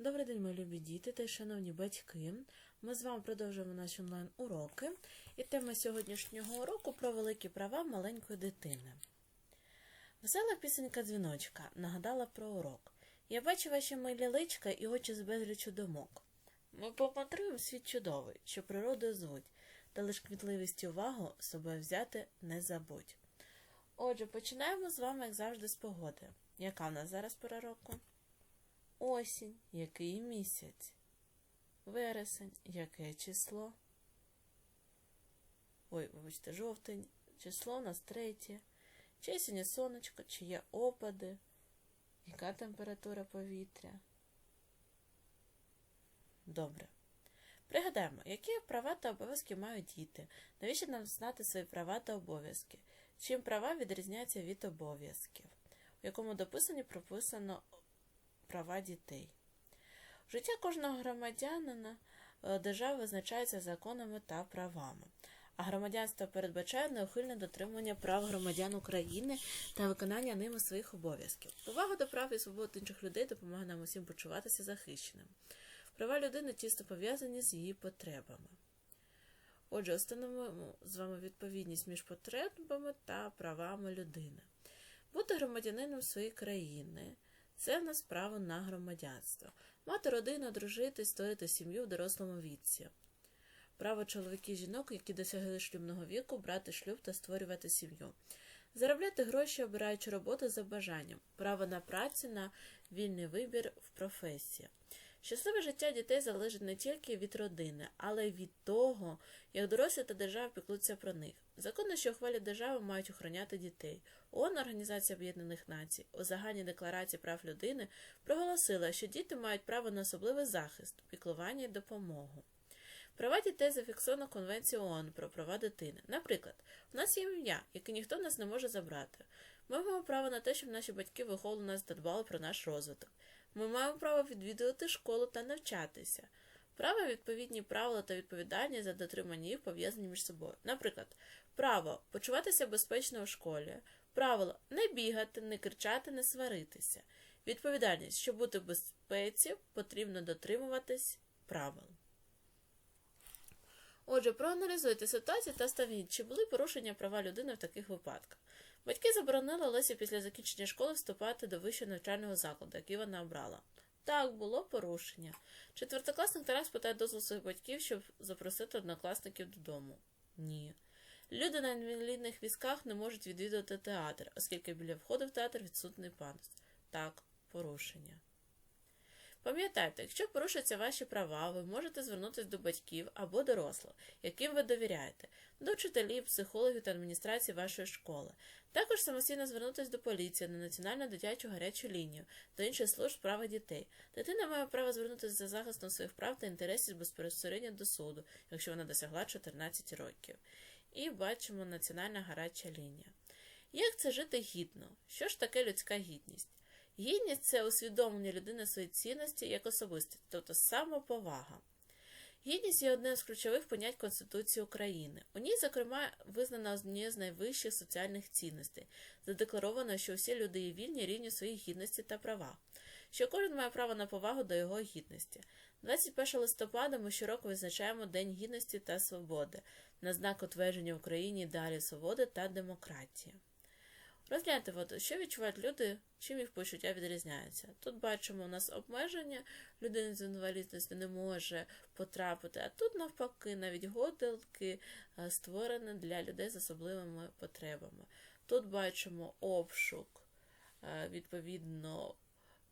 Добрий день, мої любі діти та шановні батьки. Ми з вами продовжуємо наші онлайн-уроки. І тема сьогоднішнього уроку про великі права маленької дитини. Весела пісенька дзвіночка нагадала про урок. Я бачу ваші милі личка і очі з безлічу думок. Ми помандруємо світ чудовий, що природу звуть, та лиш квітливість і увагу собою взяти не забудь. Отже, починаємо з вами, як завжди, з погоди. Яка в нас зараз пора року? Осінь, який місяць? Вересень, яке число? Ой, вибачте, жовтень, число у нас третє. Чи сьогодні сонечко, чи є опади? Яка температура повітря? Добре. Пригадаємо, які права та обов'язки мають діти. Навіщо нам знати свої права та обов'язки? Чим права відрізняються від обов'язків? У якому дописанні прописано права дітей. Життя кожного громадянина е, держави визначається законами та правами, а громадянство передбачає неухильне дотримання прав громадян України та виконання ними своїх обов'язків. Повага до прав і свобод інших людей допомагає нам усім почуватися захищеним. Права людини тісно пов'язані з її потребами. Отже, встановимо з вами відповідність між потребами та правами людини. Бути громадянином своєї країни це в нас право на громадянство. Мати родину, дружити, створити сім'ю в дорослому віці. Право чоловіків і жінок, які досягли шлюбного віку, брати шлюб та створювати сім'ю. Заробляти гроші, обираючи роботу за бажанням. Право на працю, на вільний вибір в професії. Щасливе життя дітей залежить не тільки від родини, але й від того, як дорослі та держава піклуються про них. Закони, що ухвалює держава, мають охороняти дітей. ООН, Організація Об'єднаних Націй, у загальній декларації прав людини проголосила, що діти мають право на особливий захист, піклування і допомогу. Права дітей зафіксовано Конвенцією ООН про права дитини. Наприклад, у нас є ім'я, яке ніхто в нас не може забрати. Ми маємо право на те, щоб наші батьки виховували нас та дбали про наш розвиток. Ми маємо право відвідувати школу та навчатися. Право відповідні правила та відповідальність за дотримання їх пов'язані між собою. Наприклад, право почуватися безпечно у школі, правило не бігати, не кричати, не сваритися. Відповідальність, щоб бути в безпеці, потрібно дотримуватись правил. Отже, проаналізуйте ситуацію та ставіть, чи були порушення права людини в таких випадках. Батьки заборонили Лесі після закінчення школи вступати до вищого навчального закладу, який вона обрала. Так, було порушення. Четвертокласник Тарас питає дозвіл своїх батьків, щоб запросити однокласників додому. Ні. Люди на інвалідних візках не можуть відвідувати театр, оскільки біля входу в театр відсутний пандус. Так, порушення. Пам'ятайте, якщо порушуються ваші права, ви можете звернутися до батьків або дорослих, яким ви довіряєте, до вчителів, психологів та адміністрації вашої школи. Також самостійно звернутися до поліції на національну дитячу гарячу лінію та інших служб справа дітей. Дитина має право звернутися за захистом своїх прав та інтересів безпосередньо до суду, якщо вона досягла 14 років. І бачимо національна гаряча лінія. Як це жити гідно? Що ж таке людська гідність? Гідність це усвідомлення людини своєї цінності як особистості, тобто самоповага. Гідність є одним з ключових понять Конституції України. У ній, зокрема, визнана однією з найвищих соціальних цінностей, задекларовано, що всі люди є вільні рівні своїх гідності та права, що кожен має право на повагу до його гідності. 21 листопада ми щороку відзначаємо День гідності та свободи на знак утвердження в Україні ідеалів свободи та демократії. Розгляньте, що відчувають люди, чим їх почуття відрізняються. Тут бачимо у нас обмеження, людина з інвалідністю не може потрапити, а тут, навпаки, навіть годилки е, створені для людей з особливими потребами. Тут бачимо обшук, е, відповідно,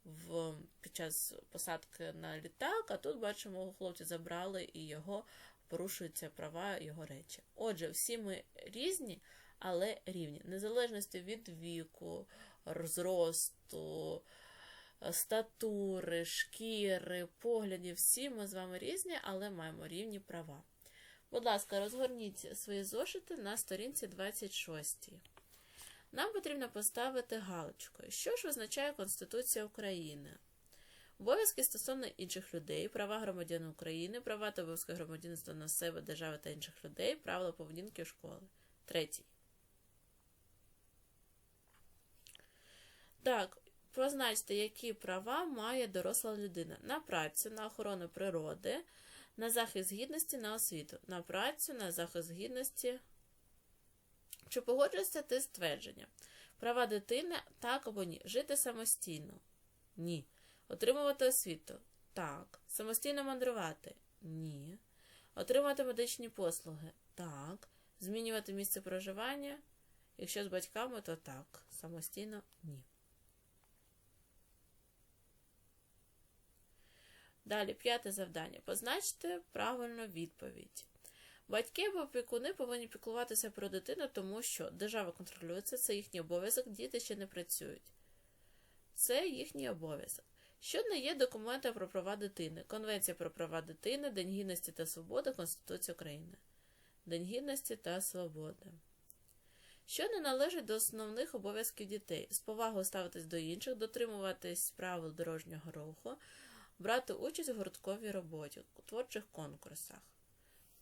в, під час посадки на літак, а тут бачимо, хлопці забрали і його порушуються права, його речі. Отже, всі ми різні але рівні, незалежності від віку, зросту, статури, шкіри, поглядів, всі ми з вами різні, але маємо рівні права. Будь ласка, розгорніть свої зошити на сторінці 26. Нам потрібно поставити галочку. Що ж визначає Конституція України? Обов'язки стосовно інших людей, права громадян України, права та обов'язки громадянства на себе, держави та інших людей, правила поведінки школи. Третій. Так, Позначте, які права має доросла людина на працю, на охорону природи, на захист гідності, на освіту, на працю, на захист гідності. Чи погоджуєшся ти з твердженням? Права дитини так або ні. Жити самостійно? Ні. Отримувати освіту? Так. Самостійно мандрувати? Ні. Отримати медичні послуги? Так. Змінювати місце проживання? Якщо з батьками, то так. Самостійно ні. Далі, п'яте завдання. Позначте правильну відповідь. Батьки або опікуни повинні піклуватися про дитину, тому що держава контролюється, це їхній обов'язок, діти ще не працюють. Це їхній обов'язок. Що не є документом про права дитини? Конвенція про права дитини, День гідності та свободи, Конституція України. День гідності та свободи. Що не належить до основних обов'язків дітей? З повагою ставитись до інших, дотримуватись правил дорожнього руху, брати участь у гуртковій роботі, у творчих конкурсах.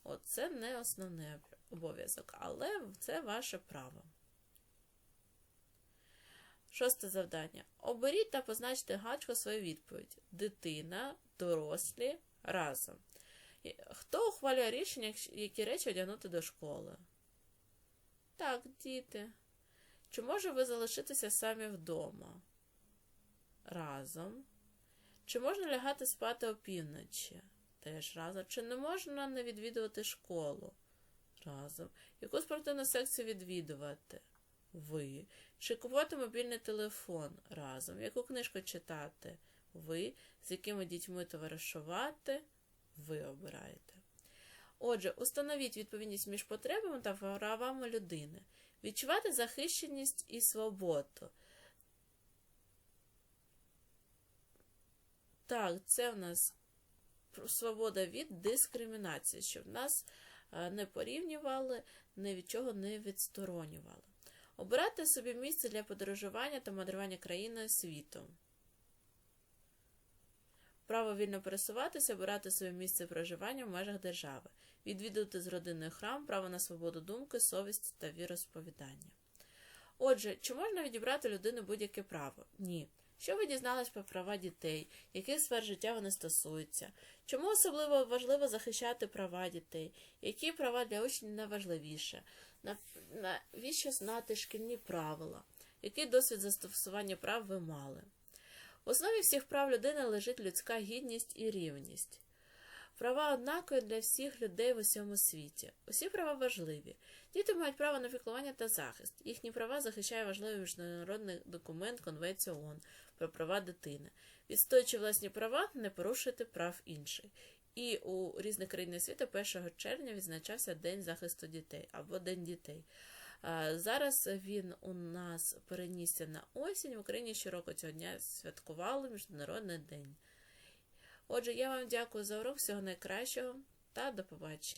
Оце не основний обов'язок, але це ваше право. Шосте завдання. Оберіть та позначте гачко свою відповідь. Дитина, дорослі, разом. Хто ухвалює рішення, які речі одягнути до школи? Так, діти. Чи може ви залишитися самі вдома? Разом. Чи можна лягати спати опівночі? Теж разом. Чи не можна не відвідувати школу? Разом. Яку спортивну секцію відвідувати? Ви. Чи купувати мобільний телефон разом? Яку книжку читати? Ви. З якими дітьми товаришувати? Ви обираєте. Отже, установіть відповідність між потребами та правами людини. Відчувати захищеність і свободу. Так, це в нас свобода від дискримінації, щоб нас не порівнювали, ні від чого не відсторонювали. Обирати собі місце для подорожування та мандрування країною світом. Право вільно пересуватися, обирати своє місце проживання в межах держави, відвідувати з родиною храм, право на свободу думки, совість та віросповідання. Отже, чи можна відібрати людину будь-яке право? Ні. Що ви дізнались про права дітей, яких сфер життя вони стосуються? Чому особливо важливо захищати права дітей? Які права для учнів найважливіше? Навіщо знати шкільні правила? Який досвід застосування прав ви мали? В основі всіх прав людини лежить людська гідність і рівність. Права однакові для всіх людей в усьому світі. Усі права важливі. Діти мають право на піклування та захист. Їхні права захищає важливий міжнародний документ Конвенції ООН про права дитини. Відстоюючи власні права, не порушуйте прав інших. І у різних країнах світу 1 червня відзначався День захисту дітей або День дітей. Зараз він у нас перенісся на осінь. В Україні щороку цього дня святкували Міжнародний день. Отже, я вам дякую за урок, всього найкращого та до побачення.